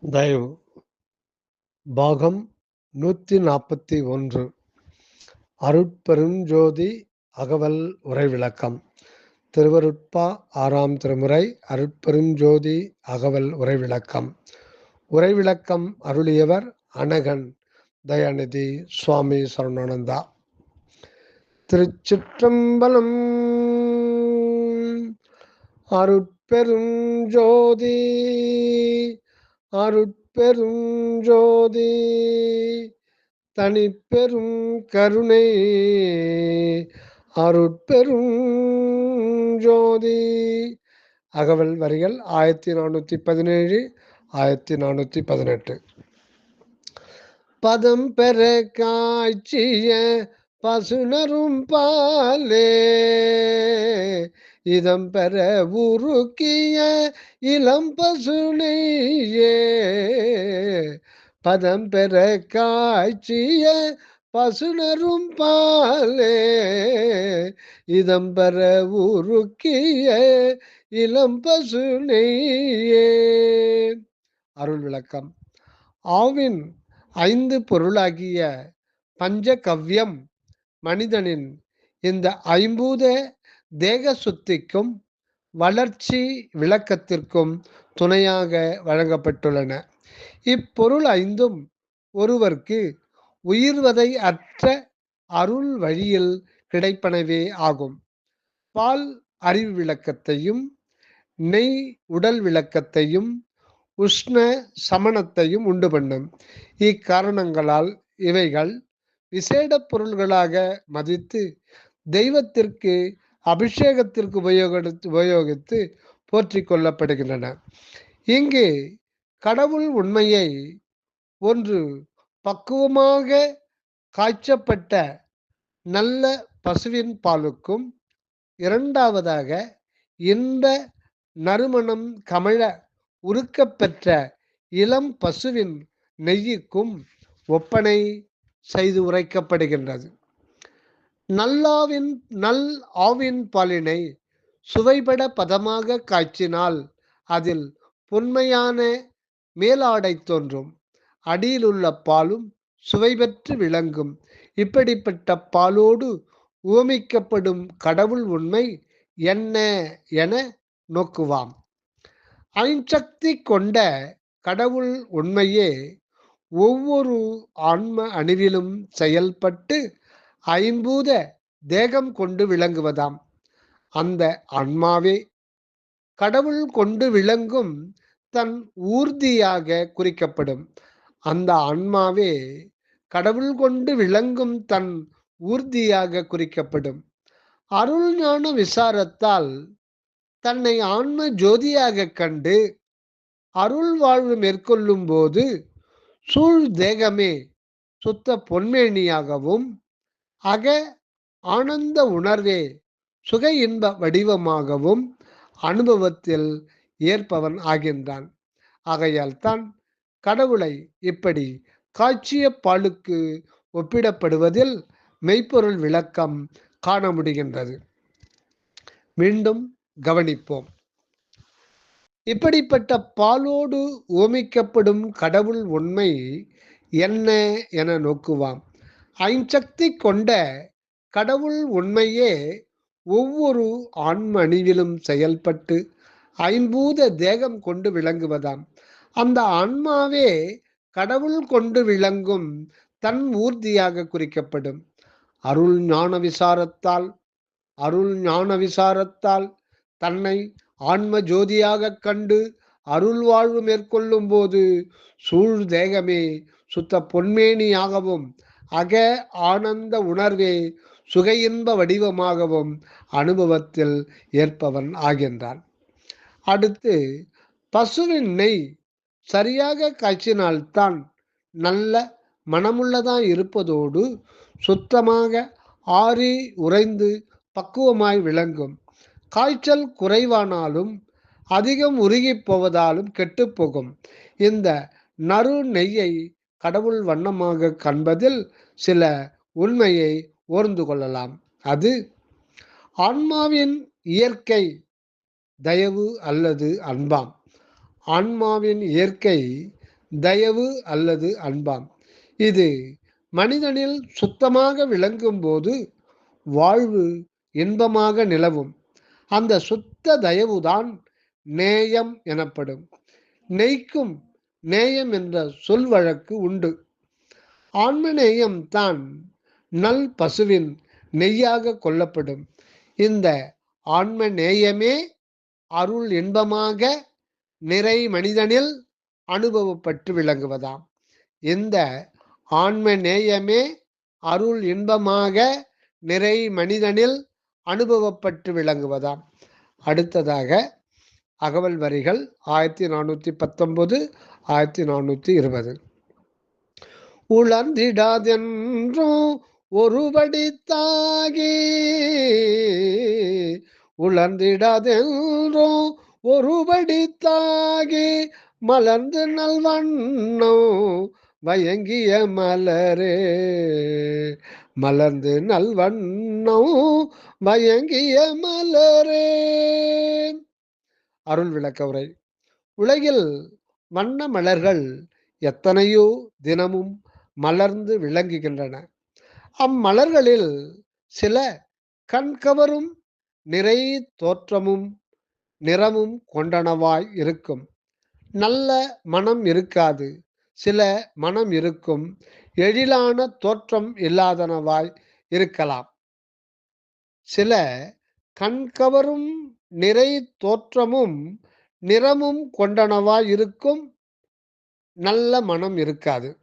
தயவு. பாகம் நூற்றி நாற்பத்தி ஒன்று. அருட்பெருஞ்சோதி அகவல் உரை விளக்கம் திருவருட்பா ஆறாம் திருமுறை அருட்பெருஞ்சோதி அகவல் உரை விளக்கம் உரை விளக்கம் அருளியவர் அனகன் தயாநிதி சுவாமி சரணானந்தா. திருச்சிற்றம்பலம் அருட்பெருஞ்சோதி அருட்பெரும் ஜோதி தனிப்பெரும் கருணை. அருட்பெரும் ஜோதி. அகவல் வரிகள் ஆயிரத்தி நானூற்றி பதினேழு ஆயிரத்தி நானூற்றி பதினெட்டு. பதம் பெற காய்ச்சிய பசுனரும் பாலே இதம் பெற உருக்கிய இளம் பசுனையே பதம் பெற காய்ச்சிய பசுனரும் பாலே. இதம் பெற உருக்கிய இளம் பசுனையே அருள் விளக்கம். ஆவின் ஐந்து பொருளாகிய பஞ்சகவ்யம் மனிதனின் இந்த ஐம்பூத தேக சுத்திக்கும் வளர்ச்சி விளக்கத்திற்கும் துணையாக வழங்கப்பட்டுள்ளன. இப்பொருள் ஐந்தும் ஒருவருக்கு உயிர்வதை அற்ற அருள் வழியில் கிடைப்பனவே ஆகும். பால் அறிவு விளக்கத்தையும் நெய் உடல் விளக்கத்தையும் உஷ்ண சமணத்தையும் உண்டு பண்ணும். இக்காரணங்களால் இவைகள் விசேட பொருள்களாக மதித்து தெய்வத்திற்கு அபிஷேகத்திற்கு உபயோகித்து உபயோகித்து போற்றி கொள்ளப்படுகின்றன இங்கு கடவுள் உண்மையை ஒன்று பக்குவமாக காய்ச்சப்பட்ட நல்ல பசுவின் பாலுக்கும் இரண்டாவதாக இன்ப நறுமணம் கமழ உருக்கப்பெற்ற இளம் பசுவின் நெய்யுக்கும் ஒப்பனை செய்து உரைக்கப்படுகின்றது. நல்லாவின் நல் ஆவின் பாலினை சுவைபட பதமாக காய்ச்சினால் அதில் பொன்மையான மேலாடை தோன்றும். அடியிலுள்ள பாலும் சுவை பெற்று விளங்கும். இப்படிப்பட்ட பாலோடு உவமிக்கப்படும் கடவுள் உண்மை என்ன என நோக்குவாம். ஐஞ்சக்தி கொண்ட கடவுள் உண்மையே ஒவ்வொரு ஆன்ம அணுவிலும் செயல்பட்டு ஐம்பூத தேகம் கொண்டு விளங்குவதாம். அந்த ஆன்மாவே கடவுள் கொண்டு விளங்கும் தன் ஊர்தியாக குறிக்கப்படும். அந்த ஆன்மாவே கடவுள் கொண்டு விளங்கும் தன் ஊர்தியாக குறிக்கப்படும். அருள் ஞான விசாரத்தால் தன்னை ஆன்ம ஜோதியாக கண்டு அருள் வாழ்வு மேற்கொள்ளும் போது சூழ் தேகமே சுத்த பொன்மேனியாகவும் அக ஆனந்த உணர்வே சுக இன்ப வடிவமாகவும் அனுபவத்தில் ஏற்பவன் ஆகின்றான். ஆகையால் தான் கடவுளை இப்படி காட்சிய பாலுக்கு ஒப்பிடப்படுவதில் மெய்ப்பொருள் விளக்கம் காண முடிகின்றது. மீண்டும் கவனிப்போம். இப்படிப்பட்ட பாலோடு ஓமிக்கப்படும் கடவுள் உண்மை என்ன என நோக்குவாம். ஐஞ்சக்தி கொண்ட கடவுள் உண்மையே ஒவ்வொரு ஆன்ம அணிவிலும் செயல்பட்டு ஐம்பூத தேகம் கொண்டு விளங்குவதாம். அந்த ஆன்மாவே கடவுள் கொண்டு விளங்கும் தன் ஊர்தியாக குறிக்கப்படும். அருள் ஞான விசாரத்தால் அருள் ஞான விசாரத்தால் தன்னை ஆன்ம ஜோதியாக கண்டு அருள் வாழ்வு மேற்கொள்ளும் போது சூழ் தேகமே சுத்த பொன்மேனியாகவும் அக ஆனந்த உணர்வே சுக இன்ப வடிவமாகவும் அனுபவத்தில் ஏற்பவன் ஆகின்றான். அடுத்து பசுவின் நெய் சரியாக காய்ச்சினால்தான் நல்ல மனமுள்ளதாக இருப்பதோடு சுத்தமாக ஆறி உறைந்து பக்குவமாய் விளங்கும். காய்ச்சல் குறைவானாலும் அதிகம் உருகி போவதாலும் கெட்டுப்போகும் இந்த நறு நெய்யை கடவுள் வண்ணமாக கண்பதில் சில உண்மையை ஓர்ந்து கொள்ளலாம். அது ஆன்மாவின் இயற்கை தயவு அல்லது அன்பாம். ஆன்மாவின் இயற்கை தயவு அல்லது அன்பாம். இது மனிதனில் சுத்தமாக விளங்கும் போது வாழ்வு இன்பமாக நிலவும். அந்த சுத்த தயவுதான் நேயம் எனப்படும். நெய்க்கும் நேயம் என்ற சொல் வழக்கு உண்டு. ஆன்ம நேயம் தான் நல் பசுவின் நெய்யாக கொல்லப்படும். இந்த ஆன்ம நேயமே அருள் இன்பமாக நிறை மனிதனில் அனுபவப்பட்டு விளங்குவதாம். இந்த ஆன்ம நேயமே அருள் இன்பமாக நிறை மனிதனில் அனுபவப்பட்டு விளங்குவதாம். அடுத்ததாக அகவல் வரிகள் ஆயிரத்தி நானூற்றி பத்தொன்பது ஆயிரத்தி நானூற்றி இருபது. உழந்திடாதென்றோ ஒருபடி தாகி உழந்திடாதென்றோ ஒருபடி தாகி மலர்ந்து நல்வண்ணோ வயங்கிய மலரே மலர்ந்து நல்வண்ணோ வயங்கிய மலரே. அருள் விளக்க உரை உலகில் வண்ண மலர்கள் எத்தனையோ தினமும் மலர்ந்து விளங்குகின்றன. அம்மலர்களில் சில கண்கவரும் நிறை தோற்றமும் நிறமும் கொண்டனவாய் இருக்கும். நல்ல மனம் இருக்காது சில மனம் இருக்கும் எழிலான தோற்றம் இல்லாதனவாய் இருக்கலாம். சில கண்கவரும் நிறை தோற்றமும் நிறமும் கொண்டனவா இருக்கும் நல்ல மனம் இருக்காது.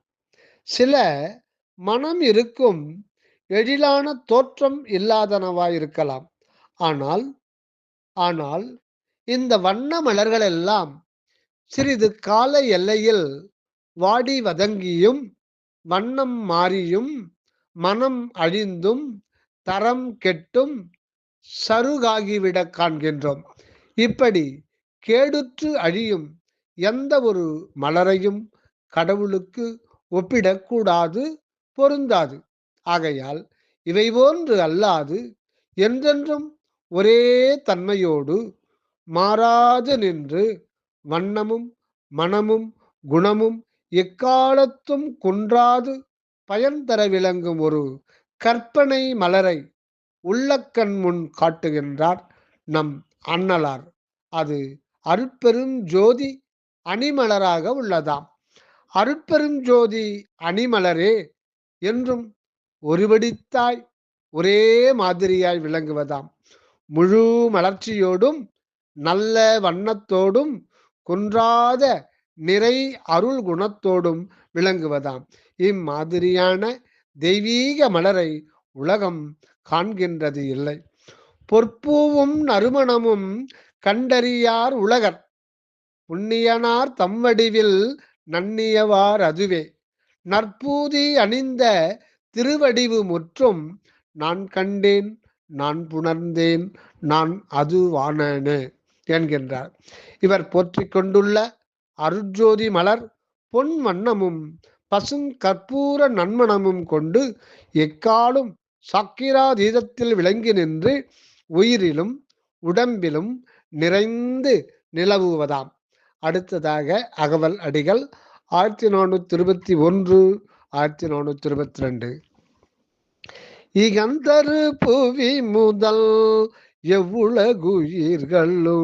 சில மனம் இருக்கும் எழிலான தோற்றம் இல்லாதனவா இருக்கலாம். ஆனால் ஆனால் இந்த வண்ண மலர்கள் எல்லாம் சிறிது கால எல்லையில் வாடி வதங்கியும் வண்ணம் மாறியும் மனம் அழிந்தும் தரம் கெட்டும் சருகாகிவிட காண்கின்றோம். இப்படி கேடுற்று அழியும் எந்த ஒரு மலரையும் கடவுளுக்கு ஒப்பிடக்கூடாது பொருந்தாது. ஆகையால் இவை போன்று அல்லாது என்றென்றும் ஒரே தன்மையோடு மாறாது நின்று வண்ணமும் மனமும் குணமும் எக்காலத்தும் குன்றாது பயன் தர விளங்கும் ஒரு கற்பனை மலரை உள்ளக்கண் முன் காட்டுகின்றார் நம் அண்ணலார். அது அருட்பெரும் ஜோதி அணிமலராக உள்ளதாம். அருட்பெரும் ஜோதி அணிமலரே என்றும் ஒருவடித்தாய் ஒரே மாதிரியாய் விளங்குவதாம். முழு மலர்ச்சியோடும் நல்ல வண்ணத்தோடும் குன்றாத நிறை அருள் குணத்தோடும் விளங்குவதாம். இம்மாதிரியான தெய்வீக மலரை உலகம் காண்கின்றது இல்லை. பொற்பூவும் நறுமணமும் கண்டறியார் உலகர் புண்ணியனார் தம்வடிவில் நன்னியவார் அதுவே. நற்பூதி அணிந்த திருவடிவு முற்றும் நான் கண்டேன் நான் புணர்ந்தேன் நான் அதுவானனு என்கின்றார். இவர் போற்றிக் கொண்டுள்ள அருஜோதி மலர் பொன் வண்ணமும் பசுங் கற்பூர நன்மணமும் கொண்டு எக்காலும் சாக்கிராதீதத்தில் விளங்கி நின்று உயிரிலும் உடம்பிலும் நிறைந்து நிலவுவதாம். அடுத்ததாக அகவல் அடிகள் ஆயிரத்தி நானூத்தி இருபத்தி ஒன்று ஆயிரத்தி நானூத்தி இருபத்தி ரெண்டு. இகந்தரு புவி முதல் எவ்வுலகுயிர்களோ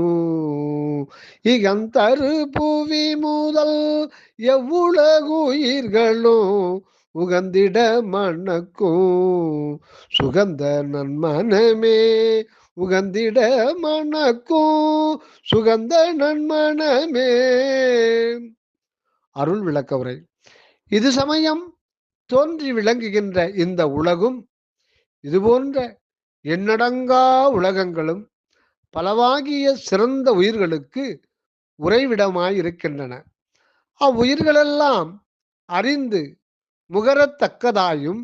இகந்தரு புவி முதல் எவ்வுலகுயிர்களும். உகந்திட மணக்கும் சுகந்த நன்மனமே உகந்திட மணக்கும் சுகந்த நன்மனமே அருள் விளக்க உரை இது சமயம் தோன்றி விளங்குகின்ற இந்த உலகும் இதுபோன்ற எண்ணடங்கா உலகங்களும் பலவாகிய சிறந்த உயிர்களுக்கு உறைவிடமாயிருக்கின்றன. அவ்வுயிர்களெல்லாம் அறிந்து முகரத்தக்கதாயும்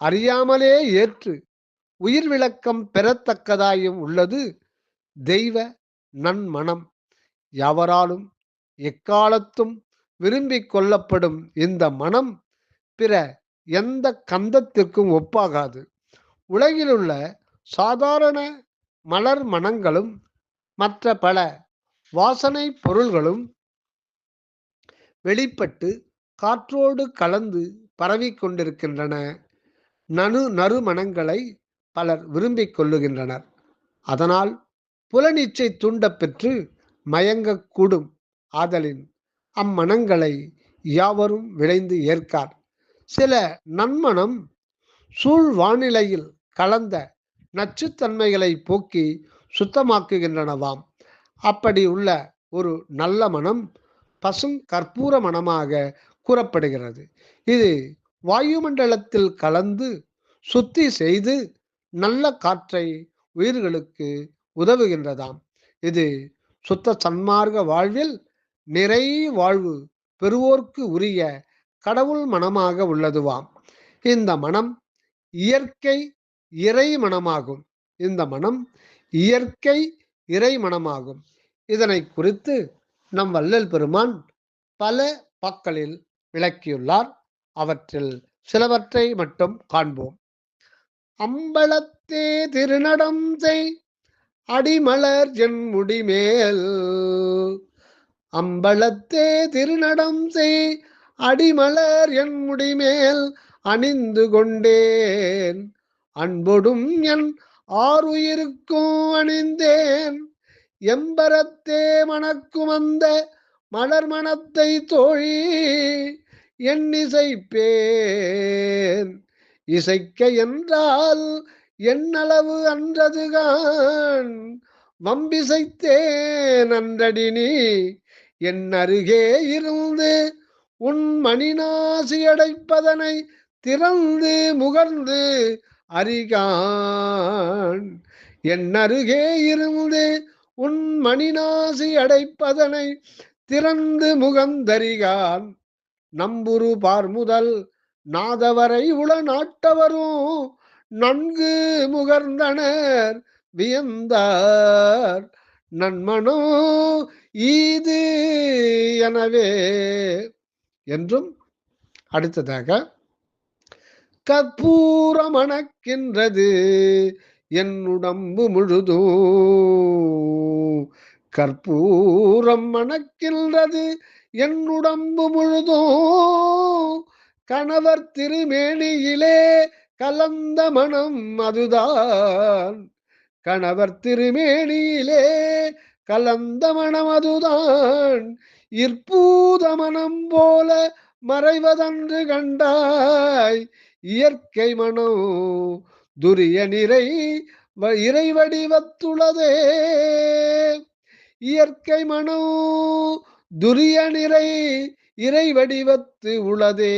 அறியாமலே ஏற்று உயிர் விளக்கம் பெறத்தக்கதாயும் உள்ளது தெய்வ நன்மனம். எவராலும் எக்காலத்தும் விரும்பிக் கொள்ளப்படும் இந்த மனம் பிற எந்த கந்தத்திற்கும் ஒப்பாகாது. உலகிலுள்ள சாதாரண மலர் மனங்களும் மற்ற பல வாசனை பொருள்களும் வெளிப்பட்டு காற்றோடு கலந்து பரவி கொண்டிருக்கின்றன. நனு நறுமணங்களை பலர் விரும்பிக் கொள்ளுகின்றனர். அதனால் புலனிச்சை தூண்டப்பெற்று மயங்கக்கூடும் ஆதலின் அம்மனங்களை யாவரும் விளைந்து ஏற்கார். சில நன்மணம் சூழ் வானிலையில் கலந்த நச்சுத்தன்மைகளை போக்கி சுத்தமாக்குகின்றனவாம். அப்படி உள்ள ஒரு நல்ல மனம் பசும் கற்பூர மனமாக கூறப்படுகிறது. இது வாயுமண்டலத்தில் கலந்து சுத்தி செய்து நல்ல காற்றை உயிர்களுக்கு உதவுகின்றதாம். இது சுத்த சன்மார்க்க வாழ்வில் நிறை வாழ்வு பெறுவோர்க்கு உரிய கடவுள் மனமாக உள்ளதுவாம். இந்த மனம் இயற்கை இறை மனமாகும் இந்த மனம் இயற்கை இறை மனமாகும் இதனை குறித்து நம் வள்ளல் பெருமான் பல பக்களில் விளக்கியுள்ளார். அவற்றில் சிலவற்றை மட்டும் காண்போம். அம்பலத்தே திருநடம் செய் அடிமலர் என் முடிமேல் அம்பலத்தே திருநடம் செய் அடிமலர் என் முடிமேல் அணிந்து கொண்டேன். அன்பொடும் என் ஆறுயிருக்கும் அணிந்தேன். எம்பரத்தே மணக்கும் அந்த மலர் மனத்தை தோழி என் இசைப்பேன் இசைக்க என்றால் என்னளவு அன்றதுகான் வம்பிசைத்தேன் அன்றடி நீ என் அருகே இருந்து உன் மணிநாசி அடைப்பதனை திறந்து முகர்ந்து அறிகான் என் அருகே இருந்து உன் மணிநாசி அடைப்பதனை திறந்து முகந்தறிகான் நம்புரு பார்முதல் நாதவரை உள நாட்டவரும் நன்கு முகர்ந்தனர் வியந்தார். நன்மனோ ஈது எனவே என்றும் அடுத்ததாக கற்பூரமணக்கின்றது என் உடம்பு முழுதும் கற்பூரம் மணக்கின்றது என் உடம்பு முழுதும் கணவர் திருமேனியிலே கலந்த மனம் அதுதான். கணவர் திருமேனியிலே கலந்த மனம் அதுதான். இற்பூத மனம் போல மறைவதன்று கண்டாய். இயற்கை மனோ துரிய நிறை இறைவடிவத்துள்ளதே இயற்கை மனோ துரிய நிறை இறை வடிவத்து உளதே.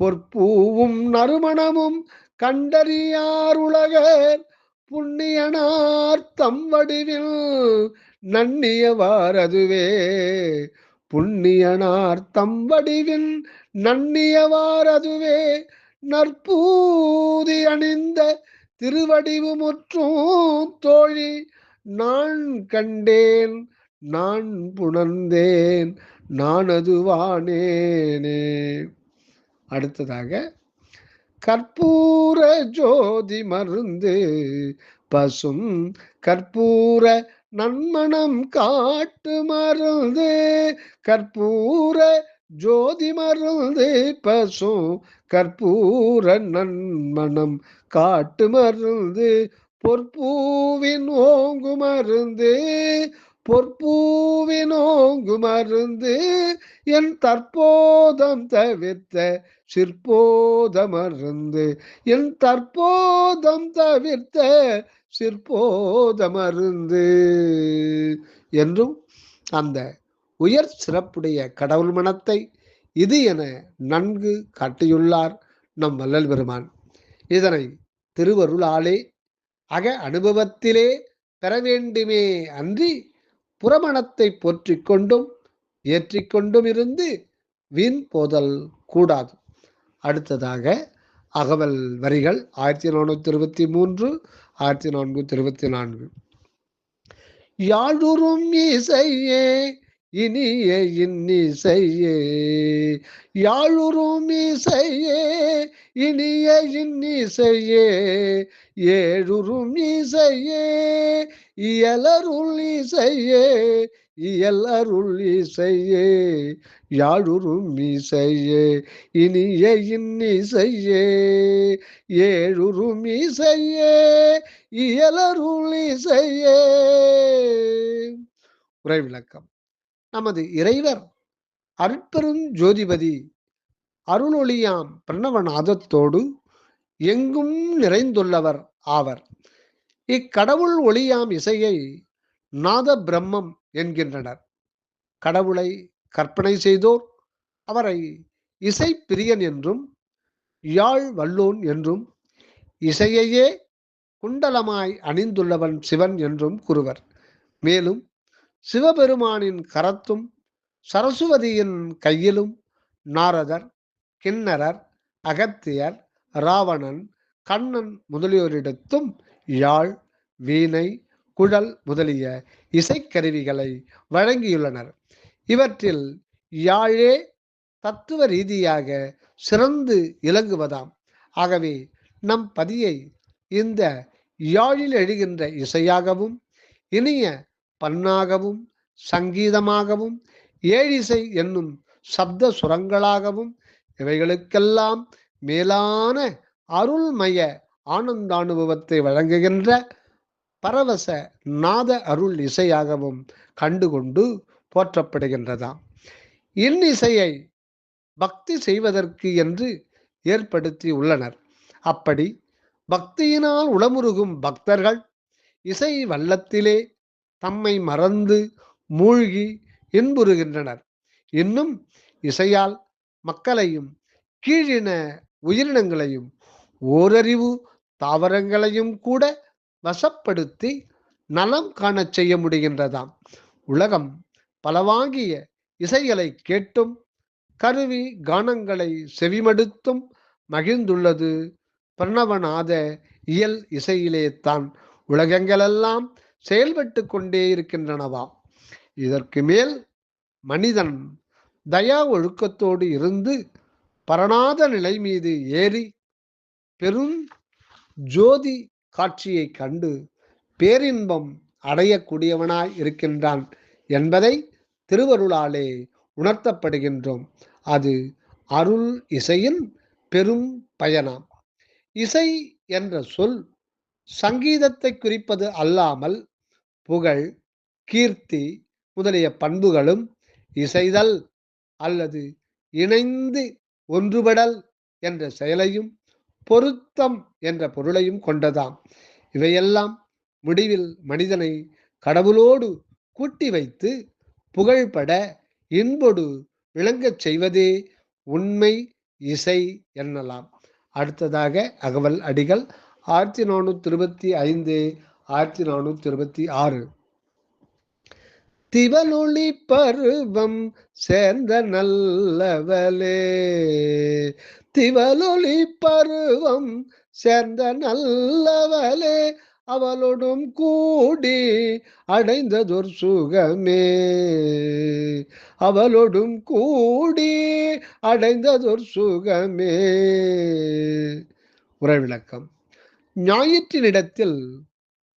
பொற்பூவும் நறுமணமும் கண்டறியார் உலகர். புண்ணியனார் தம் வடிவில் நன்னியவாரதுவே புண்ணியனார் தம் வடிவில் நன்னியவாரதுவே நற்பூதி அணிந்த திருவடிவு முற்றும் தோழி நான் கண்டேன் நான் புணர்ந்தேன். நான் அதுவானேனே அடுத்ததாக கற்பூர ஜோதி மருந்து பசும் கற்பூர நன்மணம் காட்டு மருந்து. கற்பூர ஜோதி மருந்து பசும் கற்பூர நன்மணம் காட்டு மருந்து. பொற்பூவின் ஓங்கு மருந்து. பொற்பூவினோங்கு மருந்து என் தற்போதம் தவிர்த்த சிற்போதமருந்து. என் தற்போதம் தவிர்த்த சிற்போதமருந்து. என்றும் அந்த உயர் சிறப்புடைய கடவுள் மனத்தை இது என நன்கு காட்டியுள்ளார் நம் வள்ளல் பெருமான். இதனை திருவருளாலே அக அனுபவத்திலே பெற வேண்டுமே அன்றி புறமணத்தை போற்றி கொண்டும் ஏற்றிக்கொண்டும் இருந்து வீண் போதல் கூடாது. அடுத்ததாக அகவல் வரிகள் ஆயிரத்தி நானூத்தி இருபத்தி மூன்று ஆயிரத்தி நானூத்தி இருபத்தி நான்கு யாழுறும் இசையே இனிய இன்னிசையே யாழுரும் இசையே இனிய இன்னிசையே ஏழுரும் இசையே இயலருள் இசையே இயலருள் இசையே யாழுரும் இசையே இனிய இன்னிசையே ஏழுரும் இசையே இயலருள் இசையே. உரை விளக்கம். நமது இறைவர் அருட்பெரும் ஜோதிபதி அருளொளியாம் பிரணவநாதத்தோடு எங்கும் நிறைந்துள்ளவர் ஆவர். இக்கடவுள் ஒளியாம் இசையை நாத பிரம்மம் என்கின்றனர். கடவுளை கற்பனை செய்தோர் அவரை இசை பிரியன் என்றும் யாழ் வல்லோன் என்றும் இசையையே குண்டலமாய் அணிந்துள்ளவன் சிவன் என்றும் கூறுவர். மேலும் சிவபெருமானின் கரத்தும் சரஸ்வதியின் கையிலும் நாரதர் கிண்ணரர் அகத்தியர் ராவணன் கண்ணன் முதலியோரிடத்தும் யாழ் வீணை குழல் முதலிய இசைக்கருவிகளை வழங்கியுள்ளனர். இவற்றில் யாழே தத்துவ ரீதியாக சிறந்து இலங்குவதாம். ஆகவே நம் பதியை இந்த யாழில் எழுகின்ற இசையாகவும் இனிய பண்ணாகவும் சங்கீதமாகவும் ஏழிசை என்னும் சப்த சுரங்களாகவும் இவைகளுக்கெல்லாம் மேலான அருள்மய ஆனந்தானுபவத்தை வழங்குகின்ற பரவச நாத அருள் இசையாகவும் கண்டுகொண்டு போற்றப்படுகின்றதாம். இன்னிசையை பக்தி செய்வதற்கு என்று ஏற்படுத்தி உள்ளனர். அப்படி பக்தியினால் உளமுருகும் பக்தர்கள் இசை வல்லத்திலே தம்மை மறந்து மூழ்கி இன்புறுகின்றனர். இன்னும் இசையால் மக்களையும் கீழின உயிரினங்களையும் ஓரறிவு தாவரங்களையும் கூட வசப்படுத்தி நலம் காணச் செய்ய முடிகின்றதாம். உலகம் பலவாகிய இசைகளை கேட்டும் கருவி கானங்களை செவிமடுத்தும் மகிழ்ந்துள்ளது. பிரணவநாத இயல் இசையிலே தான் உலகங்களெல்லாம் செயல்பட்டு கொண்டே இருக்கின்றனவாம். இதற்கு மேல் மனிதன் தயா ஒழுக்கத்தோடு இருந்து பரணாத நிலை மீது ஏறி பெரும் ஜோதி காட்சியை கண்டு பேரின்பம் அடையக்கூடியவனாய் இருக்கின்றான் என்பதை திருவருளாலே உணர்த்தப்படுகின்றோம். அது அருள் இசையின் பெரும் பயனாம். இசை என்ற சொல் சங்கீதத்தை குறிப்பது அல்லாமல் புகழ் கீர்த்தி முதலிய பண்புகளும் இசைதல் அல்லது இணைந்து ஒன்றுபடல் என்ற செயலையும் பொருத்தம் என்ற பொருளையும் கொண்டதாம். இவையெல்லாம் முடிவில் மனிதனை கடவுளோடு கூட்டி வைத்து புகழ்பட இன்பொடு விளங்கச் செய்வதே உண்மை இசை என்னலாம். அடுத்ததாக அகவல் அடிகள் ஆயிரத்தி நானூற்றி இருபத்தி ஐந்து ஆயிரத்தி நானூற்றி இருபத்தி ஆறு. திவலொளி பருவம் சேர்ந்த நல்லவளே. திவலொளி பருவம் சேர்ந்த நல்லவளே. அவளோடும் கூடி அடைந்ததொரு சுகமே. அவளோடும் கூடி அடைந்ததொரு சுகமே. உறவிளக்கம் ஞாயிற்றினிடத்தில்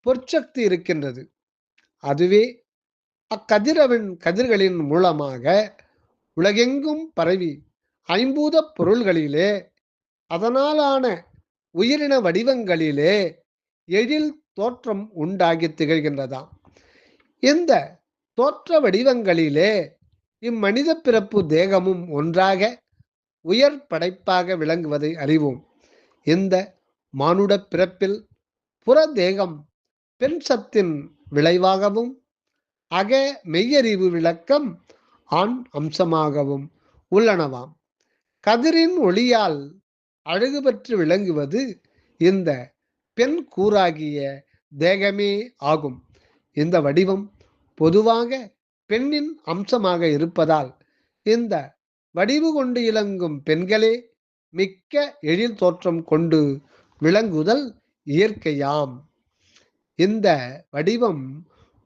பொற்சக்தி இருக்கின்றது. அதுவே அக்கதிரவின் கதிர்களின் மூலமாக உலகெங்கும் பரவி ஐம்பூத பொருள்களிலே அதனாலான உயிரின வடிவங்களிலே எழில் தோற்றம் உண்டாகி திகழ்கின்றதாம். இந்த தோற்ற வடிவங்களிலே இம்மனித பிறப்பு தேகமும் ஒன்றாக உயர் படைப்பாக விளங்குவதை அறிவோம். இந்த மானுட பிறப்பில் புற தேகம் பெண் சத்தின் விளைவாகவும் அக மெய்யறிவு விளக்கம் ஆண் அம்சமாகவும் உள்ளனவாம். கதிரின் ஒளியால் அழகு பெற்று விளங்குவது இந்த பெண் கூறாகிய தேகமே ஆகும். இந்த வடிவம் பொதுவாக பெண்ணின் அம்சமாக இருப்பதால் இந்த வடிவு கொண்டு இளங்கும் பெண்களே மிக்க எழில் தோற்றம் கொண்டு விளங்குதல் இயற்கையாம். இந்த வடிவம்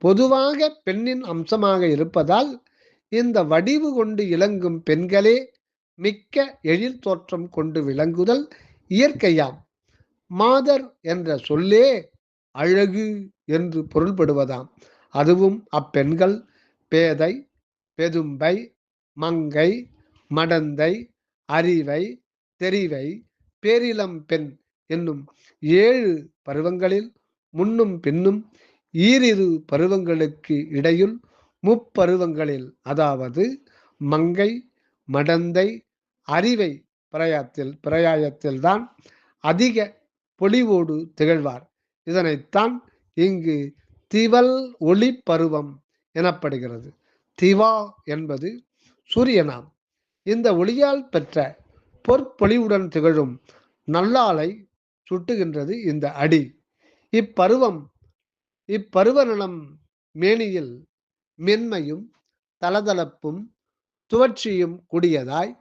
பொதுவாக பெண்ணின் அம்சமாக இருப்பதால் இந்த வடிவு கொண்டு இலங்கும் பெண்களே மிக்க எழில் தோற்றம் கொண்டு விளங்குதல் இயற்கையாம். மாதர் என்ற சொல்லே அழகு என்று பொருள்படுவதாம். அதுவும் அப்பெண்கள் பேதை பெதும்பை மங்கை மடந்தை அறிவை தெரிவை பேரிளம் பெண் என்னும் ஏழு பருவங்களில் முன்னும் பின்னும் ஈரிரு பருவங்களுக்கு இடையில் முப்பருவங்களில் அதாவது மங்கை மடந்தை அறிவை பிரயாத்தில் பிரயாயத்தில் தான் அதிக பொலிவோடு திகழ்வார். இதனைத்தான் இங்கு திவல் ஒளி பருவம் எனப்படுகிறது. திவா என்பது சூரியனாம். இந்த ஒளியால் பெற்ற பொற்பொழிவுடன் திகழும் நல்லாலை சுட்டுகின்றது இந்த அடி. இப்பருவம் இப்பருவநலம் மேனியில் மென்மையும் தளதளப்பும் துவர்ச்சியும் கூடியதாய்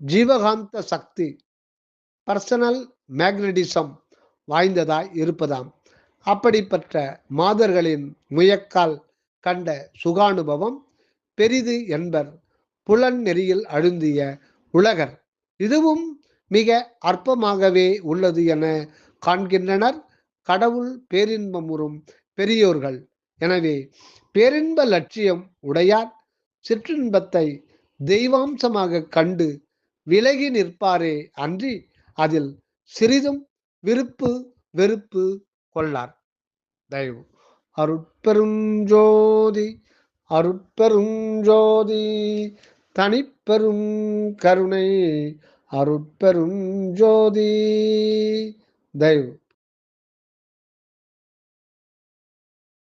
ஜீவகாந்த சக்தி பர்சனல் மேக்னடிசம் வாய்ந்ததாய் இருப்பதாம். அப்படிப்பட்ட மாதர்களின் முயக்கால் கண்ட சுகானுபவம் பெரிது என்பர் புலன் நெறியில் அழுந்திய உலகர். இதுவும் மிக அற்பமாகவே உள்ளது என காண்கின்றனர் கடவுள் பேரின்பமுறும் பெரியோர்கள். எனவே பேரின்ப லட்சியம் உடையார். சிற்றின்பத்தை தெய்வாம்சமாக கண்டு விலகி நிற்பாரே அன்றி அதில் சிறிதும் விருப்பு வெறுப்பு கொள்ளார். தயவு. அருட்பெருஞ்சோதி அருட்பெருஞ்சோதி தனிப்பெரும் கருணை அருட்பெருஞ்சோதி தயவு.